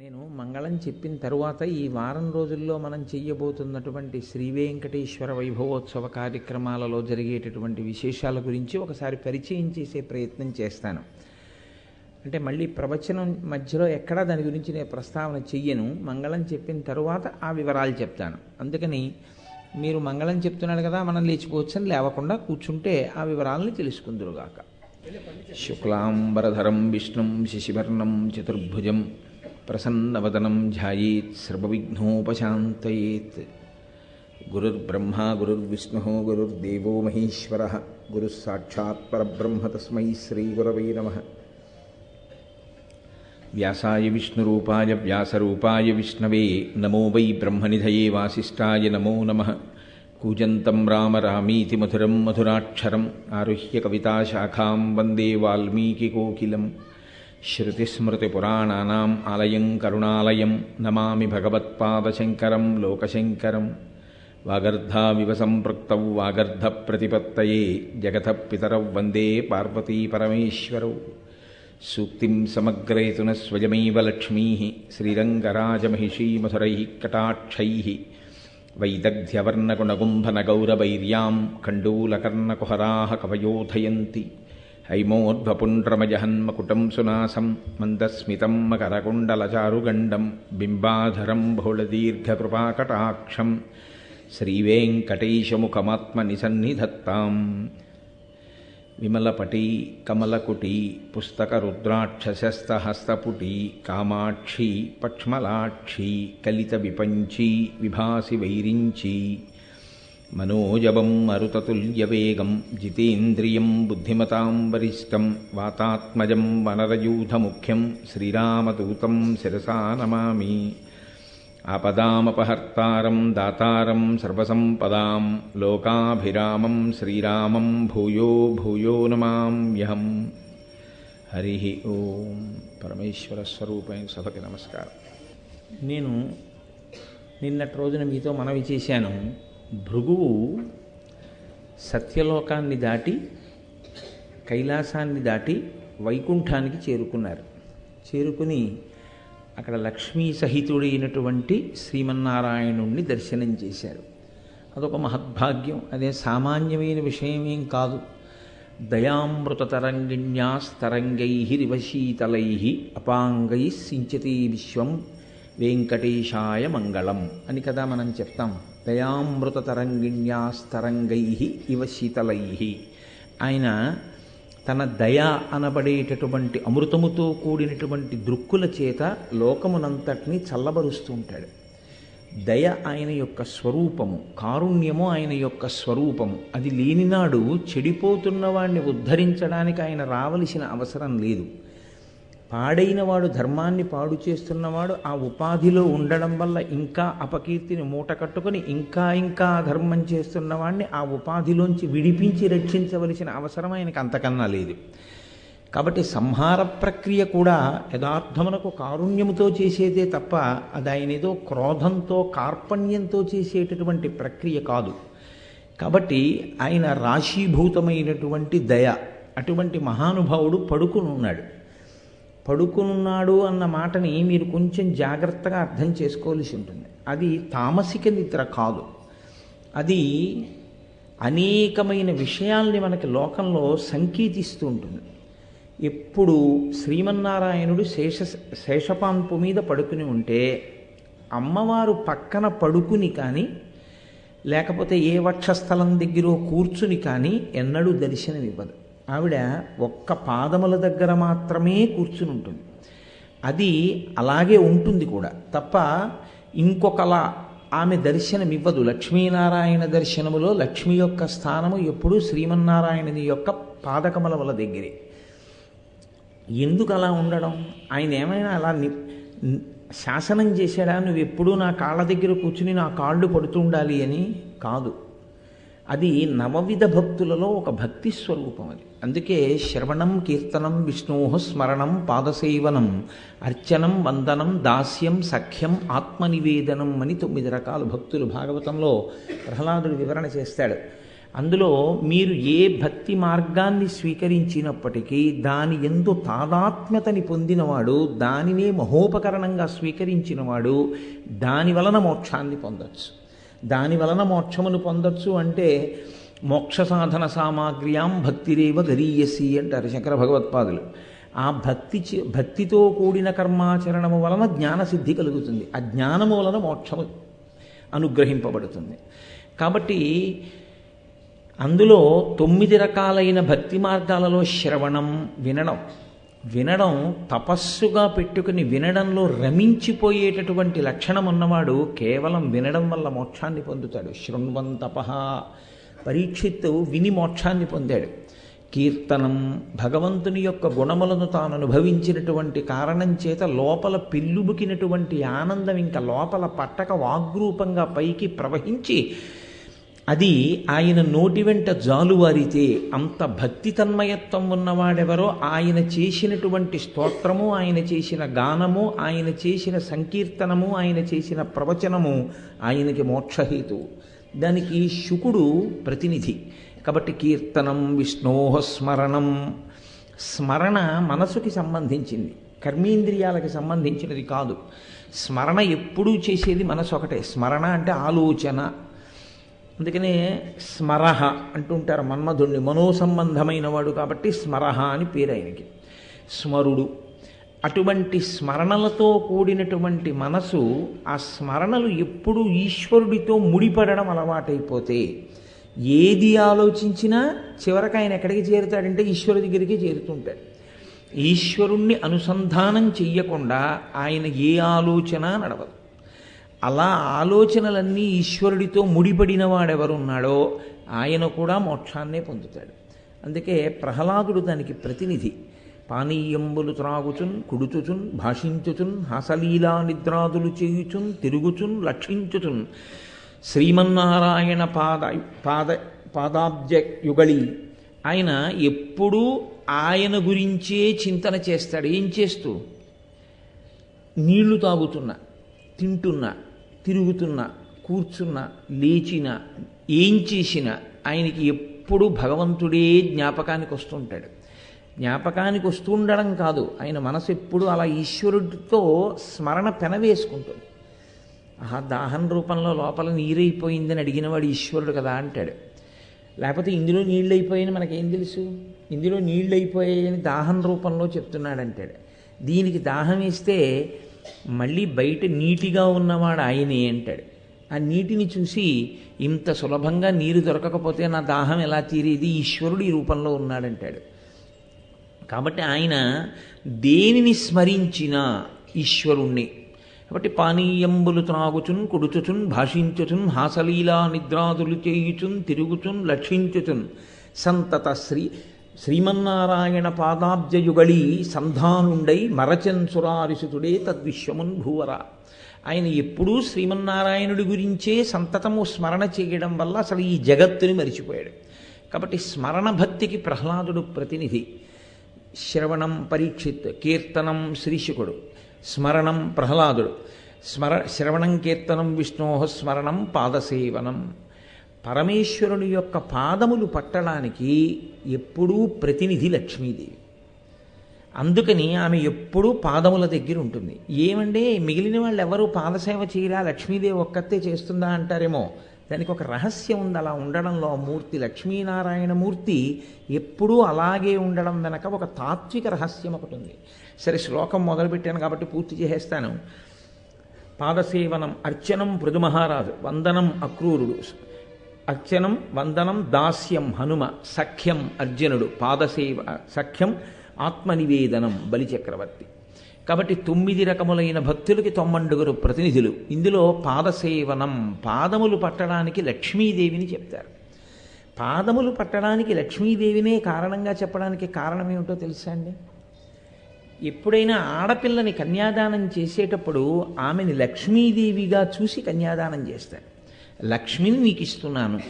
నేను మంగళం చెప్పిన తరువాత ఈ వారం రోజుల్లో మనం చెయ్యబోతున్నటువంటి శ్రీ వెంకటేశ్వర వైభవోత్సవ కార్యక్రమాలలో జరిగేటటువంటి విశేషాల గురించి ఒకసారి పరిచయం చేసే ప్రయత్నం చేస్తాను. అంటే మళ్ళీ ప్రవచనం మధ్యలో ఎక్కడా దాని గురించి నేను ప్రస్తావన చెయ్యను. మంగళం చెప్పిన తరువాత ఆ వివరాలు చెప్తాను. అందుకని మీరు మంగళం చెప్తున్నాడు కదా మనం లేచిపోవచ్చని లేవకుండా కూర్చుంటే ఆ వివరాలని తెలుసుకుందురుగాక. శుక్లాంబరధరం విష్ణుం శశివర్ణం చతుర్భుజం प्रसन्नवदनं ध्यायेत् सर्वविघ्नोपशान्तयेत्। गुरुर्ब्रह्मा गुरुर्विष्णुः गुरुर्देवो महेश्वरः गुरुःसाक्षात्परब्रह्म तस्मै श्रीगुरवै नमः। व्यासाय विष्णुरूपाय व्यासरूपाय विष्णवे नमो वै ब्रह्मनिधये वासिष्ठाय नमो नमः। कूजन्तं रामरामीति मधुरं मधुराक्षरम् आरुह्य कविताशाखां वन्दे वाल्मीकिकोकिलम्। శ్రుతిస్మృతి శృతిస్మృతిపురాణానాం ఆలయం కరుణాలయం నమామి భగవత్పాదశంకరం లోకశంకరం వాగర్ధావివ సంపృక్తౌ వాగర్ధ ప్రతిపత్తయే జగత పితర వందే పార్వతీ పరమేశ్వరౌ సూక్తి సమగ్రయతున స్వయమైవ లక్ష్మీ శ్రీరంగరాజమహిషీ మధురై కటాక్షై వైదగ్ధ్యవర్ణగుణగుంభనగౌరవైర్యాం కండూలకర్ణకుహరా కవయోధయంతి हैमोद्भपुण्ड्रमजहन्मकुटं सुनासं मन्दस्मितं मकरकुण्डलचारुगण्डं बिम्बाधरं बहुलदीर्घकृपाकटाक्षं श्रीवेङ्कटेशमुखमात्मनिसन्निधत्ताम् విమలపటి కమలకుటి పుస్తకరుద్రాక్షసస్తహస్తపుటి కామాక్షి పక్ష్మలాక్షి కలిత విపంచి విభాసి వైరించి మనోజవం మరుతతుల్యవేగం జితేంద్రియం బుద్ధిమతాం వరిష్టం వాతాత్మజం వనరయూధముఖ్యం శ్రీరామదూతం శిరసా నమామి. ఆపదామపహర్తారం దాతారం సర్వసంపదాం లోకాభిరామం శ్రీరామం భూయో భూయో నమామ్యహం హరి ఓం పరమేశ్వర స్వరూపమైన సభకి నమస్కారం. నేను నిన్నటి రోజున మీతో మనవి చేశాను. భృగువు సత్యలోకాన్ని దాటి కైలాసాన్ని దాటి వైకుంఠానికి చేరుకున్నారు. చేరుకుని అక్కడ లక్ష్మీ సహితుడైనటువంటి శ్రీమన్నారాయణుణ్ణి దర్శనం చేశారు. అదొక మహద్భాగ్యం. అదే సామాన్యమైన విషయమేం కాదు. దయామృతతరంగిణ్యాస్తరంగై రివశీతలై అపాంగై సించతి విశ్వం వెంకటేశాయ మంగళం అని కదా మనం చెప్తాం. దయామృతతరంగిణ్యాస్తరంగై ఇవ శీతలై. ఆయన తన దయ అనబడేటటువంటి అమృతముతో కూడినటువంటి దృక్కుల చేత లోకమునంతటిని చల్లబరుస్తూ ఉంటాడు. దయ ఆయన యొక్క స్వరూపము కారుణ్యము ఆయన యొక్క స్వరూపము అది లేనినాడు చెడిపోతున్న వాడిని ఉద్ధరించడానికి ఆయన రావలసిన అవసరం లేదు. పాడైన వాడు ధర్మాన్ని పాడు చేస్తున్నవాడు ఆ ఉపాధిలో ఉండడం వల్ల ఇంకా అపకీర్తిని మూట కట్టుకొని ఇంకా ఇంకా ధర్మం చేస్తున్నవాడిని ఆ ఉపాధిలోంచి విడిపించి రక్షించవలసిన అవసరం ఆయనకు అంతకన్నా లేదు. కాబట్టి సంహార ప్రక్రియ కూడా యథార్థమునకు కారుణ్యముతో చేసేదే తప్ప అది ఆయన ఏదో క్రోధంతో కార్పణ్యంతో చేసేటటువంటి ప్రక్రియ కాదు. కాబట్టి ఆయన రాశీభూతమైనటువంటి దయ అటువంటి మహానుభావుడు పడుకుని పడుకునున్నాడు అన్న మాటని మీరు కొంచెం జాగ్రత్తగా అర్థం చేసుకోవాల్సి ఉంటుంది. అది తామసిక నిద్ర కాదు. అది అనేకమైన విషయాల్ని మనకి లోకంలో సంకేతిస్తూ ఉంటుంది. ఎప్పుడు శ్రీమన్నారాయణుడు శేష శేషపాంపు మీద పడుకుని ఉంటే అమ్మవారు పక్కన పడుకుని కానీ లేకపోతే ఏ వక్షస్థలం దగ్గర కూర్చుని కానీ ఎన్నడూ దర్శనమివ్వదు. ఆవిడ ఒక్క పాదముల దగ్గర మాత్రమే కూర్చుని ఉంటుంది అది అలాగే ఉంటుంది కూడా. తప్ప ఇంకొకలా ఆమె దర్శనమివ్వదు. లక్ష్మీనారాయణ దర్శనములో లక్ష్మి యొక్క స్థానము ఎప్పుడూ శ్రీమన్నారాయణుని యొక్క పాదకమలముల దగ్గరే. ఎందుకు అలా ఉండడం? ఆయన ఏమైనా అలా శాసనం చేశాడా? నువ్వు ఎప్పుడూ నా కాళ్ళ దగ్గర కూర్చుని నా కాళ్ళు పడుతుండాలి అని? కాదు. అది నవవిధ భక్తులలో ఒక భక్తి స్వరూపం అది. అందుకే శ్రవణం కీర్తనం విష్ణోహ స్మరణం పాదసేవనం అర్చనం వందనం దాస్యం సఖ్యం ఆత్మనివేదనం అని తొమ్మిది రకాల భక్తులు భాగవతంలో ప్రహ్లాదుడు వివరణ చేస్తాడు. అందులో మీరు ఏ భక్తి మార్గాన్ని స్వీకరించినప్పటికీ దాని ఎందు తాదాత్మ్యతని పొందినవాడు దానినే మహోపకరణంగా స్వీకరించినవాడు దాని వలన మోక్షాన్ని పొందొచ్చు. దాని వలన మోక్షమును పొందొచ్చు అంటే మోక్ష సాధన సామాగ్ర్యాం భక్తిరేవ గరీయసి అంటారు శంకర భగవత్పాదులు. ఆ భక్తి భక్తితో కూడిన కర్మాచరణము వలన జ్ఞానసిద్ధి కలుగుతుంది. ఆ జ్ఞానము వలన మోక్షము అనుగ్రహింపబడుతుంది. కాబట్టి అందులో తొమ్మిది రకాలైన భక్తి మార్గాలలో శ్రవణం వినడం వినడం తపస్సుగా పెట్టుకుని వినడంలో రమించిపోయేటటువంటి లక్షణం ఉన్నవాడు కేవలం వినడం వల్ల మోక్షాన్ని పొందుతాడు. శృణ్వం తప పరీక్షిత్తు విని మోక్షాన్ని పొందాడు. కీర్తనం భగవంతుని యొక్క గుణములను తాను అనుభవించినటువంటి కారణం చేత లోపల పిల్లుబుకినటువంటి ఆనందం ఇంకా లోపల పట్టక వాగ్రూపంగా పైకి ప్రవహించి అది ఆయన నోటి వెంట జాలువారితే అంత భక్తి తన్మయత్వం ఉన్నవాడెవరో ఆయన చేసినటువంటి స్తోత్రము ఆయన చేసిన గానము ఆయన చేసిన సంకీర్తనము ఆయన చేసిన ప్రవచనము ఆయనకి మోక్షహేతు. దానికి శుకుడు ప్రతినిధి. కాబట్టి కీర్తనం విష్ణోహ స్మరణం. స్మరణ మనసుకి సంబంధించింది. కర్మేంద్రియాలకు సంబంధించినది కాదు. స్మరణ ఎప్పుడూ చేసేది మనసు ఒకటే స్మరణ అంటే ఆలోచన. అందుకనే స్మరహ అంటుంటారు మన్మధుణ్ణి మనోసంబంధమైన వాడు కాబట్టి స్మరహ అని పేరు ఆయనకి. స్మరుడు. అటువంటి స్మరణలతో కూడినటువంటి మనసు ఆ స్మరణలు ఎప్పుడూ ఈశ్వరుడితో ముడిపడడం అలవాటైపోతే ఏది ఆలోచించినా చివరికి ఆయన ఎక్కడికి చేరుతాడంటే ఈశ్వరు దగ్గరికి చేరుతుంటాడు. ఈశ్వరుణ్ణి అనుసంధానం చెయ్యకుండా ఆయన ఏ ఆలోచన నడవదు. అలా ఆలోచనలన్నీ ఈశ్వరుడితో ముడిపడిన వాడెవరున్నాడో ఆయన కూడా మోక్షాన్నే పొందుతాడు. అందుకే ప్రహ్లాదుడు దానికి ప్రతినిధి. పానీయంబులు త్రాగుచున్ కుడుచుచున్ భాషించుచున్ హాసలీలా నిద్రాదులు చేయుచున్ తిరుగుచున్ లక్షించుచున్. శ్రీమన్నారాయణ పాద పాద పాదాబ్జ యుగళి ఆయన ఎప్పుడూ ఆయన గురించే చింతన చేస్తాడు. ఏం చేస్తూ? నీళ్ళు తాగుతున్నా తింటున్నా తిరుగుతున్నా కూర్చున్నా లేచినా ఏం చేసినా ఆయనకి ఎప్పుడు భగవంతుడే జ్ఞాపకానికి వస్తుంటాడు. జ్ఞాపకానికి వస్తుండడం కాదు ఆయన మనసు ఎప్పుడు అలా ఈశ్వరుడితో స్మరణ పెనవేసుకుంటుంది ఆహా దాహన రూపంలో లోపల నీరైపోయిందని అడిగినవాడు ఈశ్వరుడు కదా అంటాడు. లేకపోతే ఇందులో నీళ్ళు అయిపోయాయని మనకేం తెలుసు? ఇందులో నీళ్ళు అయిపోయాయని దాహం రూపంలో చెప్తున్నాడు అంటాడు దీనికి దాహం వేస్తే మళ్ళీ బయట నీటిగా ఉన్నవాడు ఆయనే అంటాడు. ఆ నీటిని చూసి ఇంత సులభంగా నీరు దొరకకపోతే నా దాహం ఎలా తీరేది? ఈశ్వరుడు ఈ రూపంలో ఉన్నాడంటాడు. కాబట్టి ఆయన దేనిని స్మరించిన ఈశ్వరుణ్ణి. కాబట్టి పానీయంబులు త్రాగుచున్ కుడుచుచున్ భాషించుచున్ హాసలీలా నిద్రాదులు చేయుచున్ తిరుగుచున్ లక్షించుచున్ సంతత శ్రీ శ్రీమన్నారాయణ పాదాబ్జయుగళి సంధానుండై మరచంచురారిసుతుడే తద్విశ్వమున్ భూవర ఆయన ఎప్పుడూ శ్రీమన్నారాయణుడి గురించే సంతతము స్మరణ చేయడం వల్ల అసలు ఈ జగత్తుని మరిచిపోయాడు. కాబట్టి స్మరణ భక్తికి ప్రహ్లాదుడు ప్రతినిధి. శ్రవణం పరీక్షిత్ కీర్తనం శ్రీశుకుడు స్మరణం ప్రహ్లాదుడు. స్మర శ్రవణం కీర్తనం విష్ణోహ స్మరణం పాదసేవనం. పరమేశ్వరుని యొక్క పాదములు పట్టడానికి ఎప్పుడూ ప్రతినిధి లక్ష్మీదేవి. అందుకని ఆమె ఎప్పుడూ పాదముల దగ్గర ఉంటుంది. ఏమంటే మిగిలిన వాళ్ళు ఎవరు పాదసేవ చేయరా లక్ష్మీదేవి ఒక్కతే చేస్తుందా అంటారేమో. దానికి ఒక రహస్యం ఉంది అలా ఉండడంలో మూర్తి లక్ష్మీనారాయణ మూర్తి ఎప్పుడూ అలాగే ఉండడం వెనక ఒక తాత్విక రహస్యం ఒకటి ఉంది. సరే శ్లోకం మొదలుపెట్టాను కాబట్టి పూర్తి చేసేస్తాను. పాదసేవనం అర్చనం మహారాజు వందనం అక్రూరుడు. అర్చనం వందనం దాస్యం హనుమ సఖ్యం అర్జునుడు పాదసేవ సఖ్యం ఆత్మనివేదనం బలిచక్రవర్తి. కాబట్టి తొమ్మిది రకములైన భక్తులకి తొమ్మండుగురు ప్రతినిధులు. ఇందులో పాదసేవనం పాదములు పట్టడానికి లక్ష్మీదేవిని చెప్తారు. పాదములు పట్టడానికి లక్ష్మీదేవినే కారణంగా చెప్పడానికి కారణం ఏమిటో తెలుసా అండి? ఎప్పుడైనా ఆడపిల్లని కన్యాదానం చేసేటప్పుడు ఆమెని లక్ష్మీదేవిగా చూసి కన్యాదానం చేస్తారు. లక్ష్మిని నీకు ఇస్తున్నాను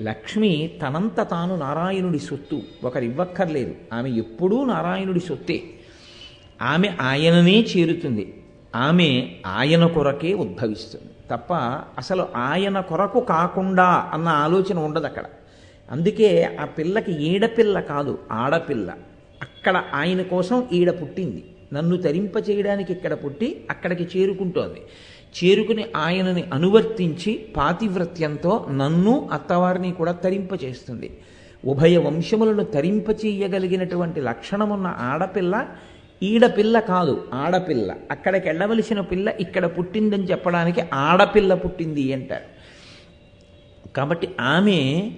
లక్ష్మి తనంత తాను నారాయణుడి సొత్తు. ఒకరు ఇవ్వక్కర్లేదు ఆమె ఎప్పుడూ నారాయణుడి సొత్తే. ఆమె ఆయననే చేరుతుంది. ఆమె ఆయన కొరకే ఉద్భవిస్తుంది. తప్ప అసలు ఆయన కొరకు కాకుండా అన్న ఆలోచన ఉండదు అక్కడ. అందుకే ఆ పిల్లకి ఈడపిల్ల కాదు ఆడపిల్ల. అక్కడ ఆయన కోసం ఈడ పుట్టింది. నన్ను తరింప చేయడానికి ఇక్కడ పుట్టి అక్కడికి చేరుకుంటోంది. చేరుకుని ఆయనని అనువర్తించి పాతివ్రత్యంతో నన్ను అత్తవారిని కూడా తరింప చేస్తుంది ఉభయ వంశములను తరింప చేయగలిగినటువంటి లక్షణమున్న ఆడపిల్ల ఈడపిల్ల కాదు ఆడపిల్ల. అక్కడికి వెళ్ళవలసిన పిల్ల ఇక్కడ పుట్టిందని చెప్పడానికి ఆడపిల్ల పుట్టింది అంటారు. కాబట్టి ఆమె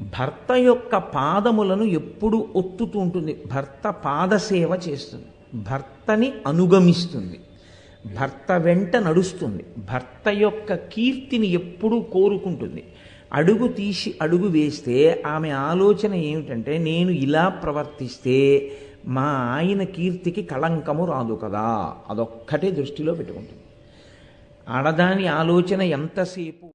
భర్త యొక్క పాదములను ఎప్పుడు ఒత్తుతూ ఉంటుంది. భర్త పాదసేవ చేస్తుంది. భర్తని అనుగమిస్తుంది. భర్త వెంట నడుస్తుంది. భర్త యొక్క కీర్తిని ఎప్పుడూ కోరుకుంటుంది. అడుగు తీసి అడుగు వేస్తే ఆమె ఆలోచన ఏమిటంటే నేను ఇలా ప్రవర్తిస్తే మా ఆయన కీర్తికి కళంకము రాదు కదా. అదొక్కటే దృష్టిలో పెట్టుకుంటుంది. ఆడదాని ఆలోచన ఎంతసేపు